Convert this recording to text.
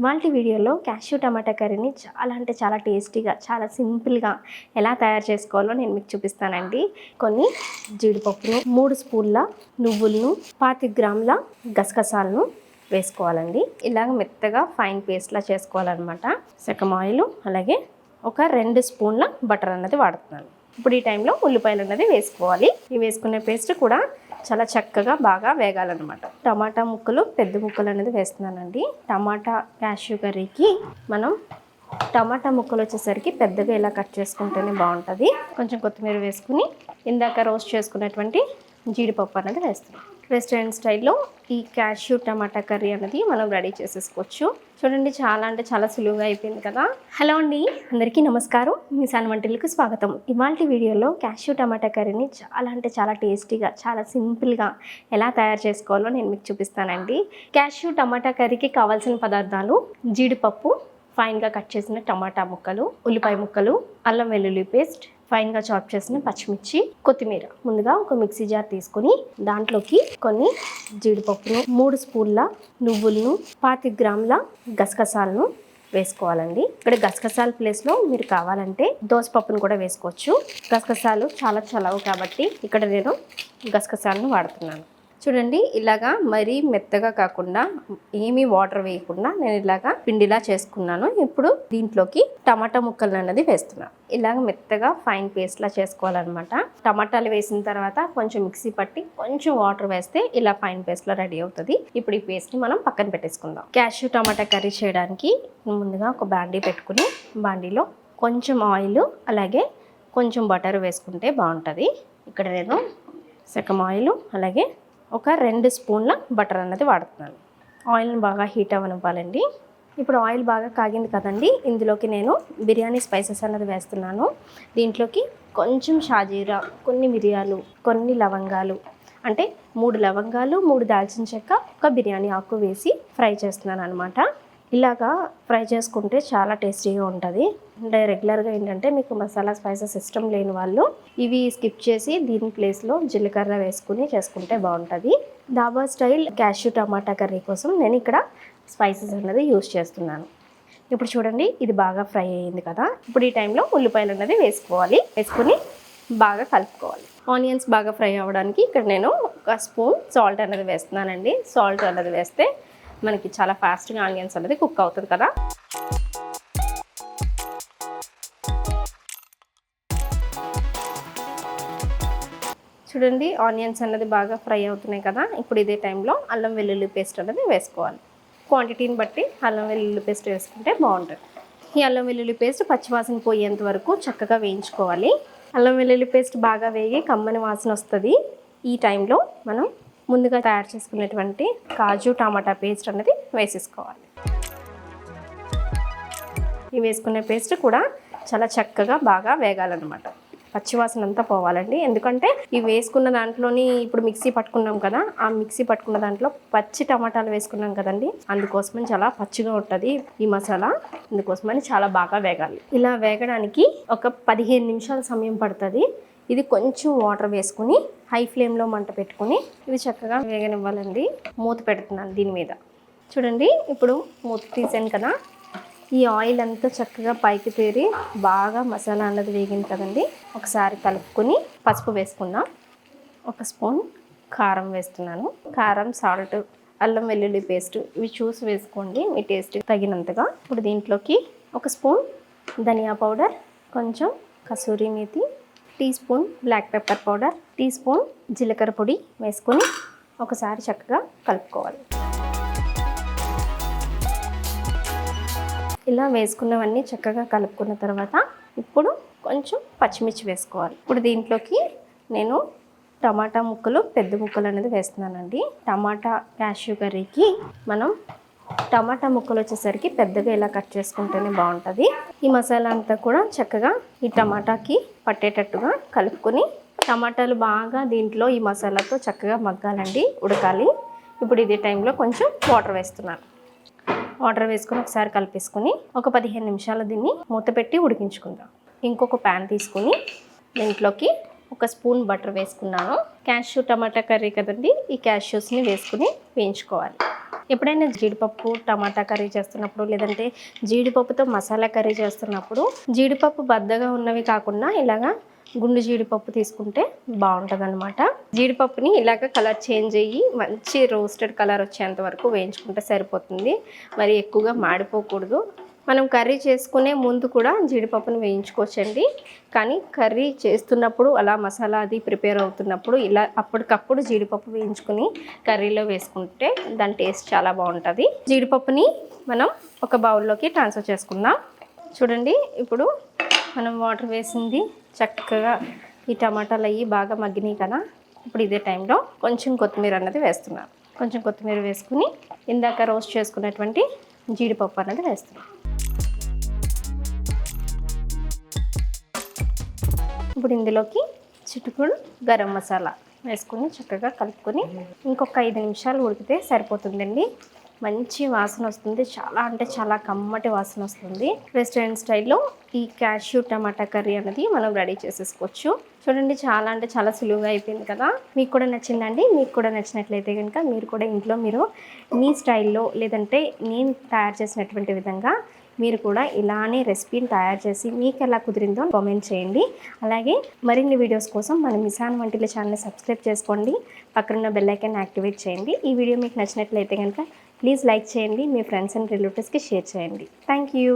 ఇవాళ వీడియోలో క్యాష్యూ టమాటా కర్రీని చాలా అంటే చాలా టేస్టీగా చాలా సింపుల్గా ఎలా తయారు చేసుకోవాలో నేను మీకు చూపిస్తానండి. కొన్ని జీడిపప్పును మూడు స్పూన్ల నువ్వులను పాతి గ్రాముల గసగసాలను వేసుకోవాలండి. ఇలాగ మెత్తగా ఫైన్ పేస్ట్లా చేసుకోవాలన్నమాట. సెకం ఆయిల్ అలాగే ఒక రెండు స్పూన్ల బటర్ అన్నది వాడుతున్నాను. ఇప్పుడు ఈ టైంలో ఉల్లిపాయలు అన్నది వేసుకోవాలి. ఇవి వేసుకునే పేస్ట్ కూడా చాలా చక్కగా బాగా వేగాలన్నమాట. టమాటా ముక్కలు పెద్ద ముక్కలు అనేది వేస్తున్నానండి. టమాటా క్యాష్యూ కర్రీకి మనం టమాటా ముక్కలు వచ్చేసరికి పెద్దగా ఇలా కట్ చేసుకుంటేనే బాగుంటుంది. కొంచెం కొత్తిమీర వేసుకుని ఇందాక రోస్ట్ చేసుకున్నటువంటి జీడిపప్పు అనేది వేస్తున్నాం. రెస్టారెంట్ స్టైల్లో ఈ క్యాష్యూ టమాటా కర్రీ అనేది మనం రెడీ చేసేసుకోవచ్చు. చూడండి చాలా అంటే చాలా సులువుగా అయిపోయింది కదా? హలో అండి అందరికీ నమస్కారం. మీ సన్ వంటలకు స్వాగతం. ఇవాళ వీడియోలో క్యాష్యూ టమాటా కర్రీని చాలా అంటే చాలా టేస్టీగా చాలా సింపుల్గా ఎలా తయారు చేసుకోవాలో నేను మీకు చూపిస్తానండి. క్యాష్యూ టమాటా కర్రీకి కావాల్సిన పదార్థాలు జీడిపప్పు ఫైన్గా కట్ చేసిన టమాటా ముక్కలు ఉల్లిపాయ ముక్కలు అల్లం వెల్లుల్లి పేస్ట్ ఫైన్గా చాప్ చేసిన పచ్చిమిర్చి కొత్తిమీర. ముందుగా ఒక మిక్సీ జార్ తీసుకొని దాంట్లోకి కొన్ని జీడిపప్పును మూడు స్పూన్ల నువ్వులను పాతి గ్రాముల గసగసాలను వేసుకోవాలండి. ఇక్కడ గసగసాల ప్లేస్లో మీరు కావాలంటే దోసపప్పును కూడా వేసుకోవచ్చు. గసగసాలు చాలా చలవు కాబట్టి ఇక్కడ నేను గసగసాలను వాడుతున్నాను. చూడండి ఇలాగా మరీ మెత్తగా కాకుండా ఏమీ వాటర్ వేయకుండా నేను ఇలాగా పిండిలా చేసుకున్నాను. ఇప్పుడు దీంట్లోకి టమాటా ముక్కలు అన్నది వేస్తున్నాను ఇలాగ మెత్తగా ఫైన్ పేస్ట్లా చేసుకోవాలన్నమాట. టమాటాలు వేసిన తర్వాత కొంచెం మిక్సీ పట్టి కొంచెం వాటర్ వేస్తే ఇలా ఫైన్ పేస్ట్లా రెడీ అవుతుంది. ఇప్పుడు ఈ పేస్ట్ని మనం పక్కన పెట్టేసుకుందాం. క్యాష్యూ టమాటా కర్రీ చేయడానికి ముందుగా ఒక బాండీ పెట్టుకుని బాండీలో కొంచెం ఆయిల్ అలాగే కొంచెం బటర్ వేసుకుంటే బాగుంటుంది. ఇక్కడ నేను సగం ఆయిల్ అలాగే ఒక రెండు స్పూన్ల బటర్ అన్నది వాడుతున్నాను. ఆయిల్ని బాగా హీట్ అవ్వనివ్వాలండి. ఇప్పుడు ఆయిల్ బాగా కాగింది కదండి ఇందులోకి నేను బిర్యానీ స్పైసెస్ అన్నది వేస్తున్నాను. దీంట్లోకి కొంచెం షాజీరా కొన్ని మిరియాలు కొన్ని లవంగాలు అంటే మూడు లవంగాలు మూడు దాల్చిన చెక్క ఒక బిర్యానీ ఆకు వేసి ఫ్రై చేస్తున్నాను అనమాట ఇలాగా ఫ్రై చేసుకుంటే చాలా టేస్టీగా ఉంటుంది. అంటే రెగ్యులర్గా ఏంటంటే మీకు మసాలా స్పైసెస్ ఇష్టం లేని వాళ్ళు ఇవి స్కిప్ చేసి దీని ప్లేస్లో జీలకర్ర వేసుకుని చేసుకుంటే బాగుంటుంది. డాబా స్టైల్ క్యాష్యూ టమాటా కర్రీ కోసం నేను ఇక్కడ స్పైసెస్ అనేది యూస్ చేస్తున్నాను. ఇప్పుడు చూడండి ఇది బాగా ఫ్రై అయ్యింది కదా. ఇప్పుడు ఈ టైంలో ఉల్లిపాయలు అనేది వేసుకోవాలి. వేసుకుని బాగా కలుపుకోవాలి. ఆనియన్స్ బాగా ఫ్రై అవ్వడానికి ఇక్కడ నేను ఒక స్పూన్ సాల్ట్ అనేది వేస్తున్నానండి. సాల్ట్ అనేది వేస్తే మనకి చాలా ఫాస్ట్గా ఆనియన్స్ అనేది కుక్ అవుతుంది కదా. చూడండి ఆనియన్స్ అన్నది బాగా ఫ్రై అవుతున్నాయి కదా. ఇప్పుడు ఇదే టైంలో అల్లం వెల్లుల్లి పేస్ట్ అనేది వేసుకోవాలి. క్వాంటిటీని బట్టి అల్లం వెల్లుల్లి పేస్ట్ వేసుకుంటే బాగుంటుంది. ఈ అల్లం వెల్లుల్లి పేస్ట్ పచ్చివాసన పోయేంత వరకు చక్కగా వేయించుకోవాలి. అల్లం వెల్లుల్లి పేస్ట్ బాగా వేగి కమ్మని వాసన వస్తుంది. ఈ టైంలో మనం ముందుగా తయారు చేసుకునేటువంటి కాజు టమాటా పేస్ట్ అనేది వేసేసుకోవాలి. ఈ వేసుకునే పేస్ట్ కూడా చాలా చక్కగా బాగా వేగాలన్నమాట. పచ్చివాసన అంతా పోవాలండి. ఎందుకంటే ఇవి వేసుకున్న దాంట్లోని ఇప్పుడు మిక్సీ పట్టుకున్నాం కదా ఆ మిక్సీ పట్టుకున్న దాంట్లో పచ్చి టమాటాలు వేసుకున్నాం కదండి. అందుకోసమని చాలా పచ్చిగా ఉంటుంది ఈ మసాలా. అందుకోసమని చాలా బాగా వేగాలి. ఇలా వేగడానికి ఒక పదిహేను నిమిషాల సమయం పడుతుంది. ఇది కొంచెం వాటర్ వేసుకుని హై ఫ్లేమ్లో మంట పెట్టుకుని ఇది చక్కగా వేగనివ్వాలండి. మూత పెడుతున్నాను దీని మీద. చూడండి ఇప్పుడు మూత తీసాను కదా. ఈ ఆయిల్ అంతా చక్కగా పైకి తీరి బాగా మసాలా అన్నది వేగింది కదండి. ఒకసారి కలుపుకొని పసుపు వేసుకుందాం. ఒక స్పూన్ కారం వేస్తున్నాను. కారం సాల్ట్ అల్లం వెల్లుల్లి పేస్ట్ ఇవి చూసి వేసుకోండి మీ టేస్ట్ తగినంతగా. ఇప్పుడు దీంట్లోకి ఒక స్పూన్ ధనియా పౌడర్ కొంచెం కసూరి methi tea spoon black pepper powder tea spoon జీలకర్ర పొడి వేసుకొని ఒకసారి చక్కగా కలుపుకోవాలి. ఇలా వేసుకున్నవన్నీ చక్కగా కలుపుకున్న తర్వాత ఇప్పుడు కొంచెం పచ్చిమిర్చి వేసుకోవాలి. ఇప్పుడు దీంట్లోకి నేను టమాటా ముక్కలు పెద్ద ముక్కలు అనేది వేస్తున్నానండి. టమాటా క్యాష్యూ కర్రీకి మనం టమాటా ముక్కలు వచ్చేసరికి పెద్దగా ఇలా కట్ చేసుకుంటేనే బాగుంటుంది. ఈ మసాలా అంతా కూడా చక్కగా ఈ టమాటాకి పట్టేటట్టుగా కలుపుకొని టమాటాలు బాగా దీంట్లో ఈ మసాలాతో చక్కగా మగ్గాలండి ఉడకాలి. ఇప్పుడు ఇదే టైంలో కొంచెం వాటర్ వేస్తున్నాను. వాటర్ వేసుకొని ఒకసారి కలిపేసుకొని ఒక పదిహేను నిమిషాలు దీన్ని మూత పెట్టి ఉడికించుకుందాం. ఇంకొక ప్యాన్ తీసుకుని దీంట్లోకి ఒక స్పూన్ బటర్ వేసుకున్నాను. క్యాష్యూ టమాటా కర్రీ కదండి ఈ క్యాష్యూస్ని వేసుకుని వేయించుకోవాలి. ఎప్పుడైనా జీడిపప్పు టమాటా కర్రీ చేస్తున్నప్పుడు లేదంటే జీడిపప్పుతో మసాలా కర్రీ చేస్తున్నప్పుడు జీడిపప్పు బద్దగా ఉన్నవి కాకుండా ఇలాగా గుండు జీడిపప్పు తీసుకుంటే బాగుంటుంది అనమాట జీడిపప్పుని ఇలాగ కలర్ చేంజ్ అయ్యి మంచి రోస్టెడ్ కలర్ వచ్చేంత వరకు వేయించుకుంటే సరిపోతుంది. మరి ఎక్కువగా మాడిపోకూడదు. మనం కర్రీ చేసుకునే ముందు కూడా జీడిపప్పును వేయించుకోవచ్చండి. కానీ కర్రీ చేస్తున్నప్పుడు అలా మసాలా అది ప్రిపేర్ అవుతున్నప్పుడు ఇలా అప్పటికప్పుడు జీడిపప్పు వేయించుకుని కర్రీలో వేసుకుంటే దాని టేస్ట్ చాలా బాగుంటుంది. జీడిపప్పుని మనం ఒక బౌల్లోకి ట్రాన్స్ఫర్ చేసుకుందాం. చూడండి ఇప్పుడు మనం వాటర్ వేసింది చక్కగా ఈ టమాటాలు అవి బాగా మగ్గినాయి కదా. ఇప్పుడు ఇదే టైంలో కొంచెం కొత్తిమీర అన్నది వేస్తున్నాను. కొంచెం కొత్తిమీర వేసుకుని ఇందాక రోస్ట్ చేసుకున్నటువంటి జీడిపప్పు అన్నది వేస్తున్నాం ఇప్పుడు ఇందులోకి చిటుకుడు గరం మసాలా వేసుకుని చక్కగా కలుపుకొని ఇంకొక ఐదు నిమిషాలు ఉడికితే సరిపోతుందండి. మంచి వాసన వస్తుంది. చాలా అంటే చాలా కమ్మటి వాసన వస్తుంది. రెస్టారెంట్ స్టైల్లో ఈ క్యాష్యూ టమాటా కర్రీ అనేది మనం రెడీ చేసేసుకోవచ్చు. చూడండి చాలా అంటే చాలా సులువుగా అయిపోయింది కదా. మీకు కూడా నచ్చిందండి. మీకు కూడా నచ్చినట్లయితే కనుక మీరు కూడా ఇంట్లో మీరు మీ స్టైల్లో లేదంటే నేను తయారు చేసినటువంటి విధంగా మీరు కూడా ఇలానే రెసిపీని తయారు చేసి మీకు ఎలా కుదిరిందో కామెంట్ చేయండి. అలాగే మరిన్ని వీడియోస్ కోసం మన మిసాన్ వంటిల ఛానల్ని సబ్స్క్రైబ్ చేసుకోండి. పక్కనున్న బెల్ ఐకాన్ యాక్టివేట్ చేయండి. ఈ వీడియో మీకు నచ్చినట్లయితే కనుక ప్లీజ్ లైక్ చేయండి. మీ ఫ్రెండ్స్ అండ్ రిలేటివ్స్కి షేర్ చేయండి. Thank you.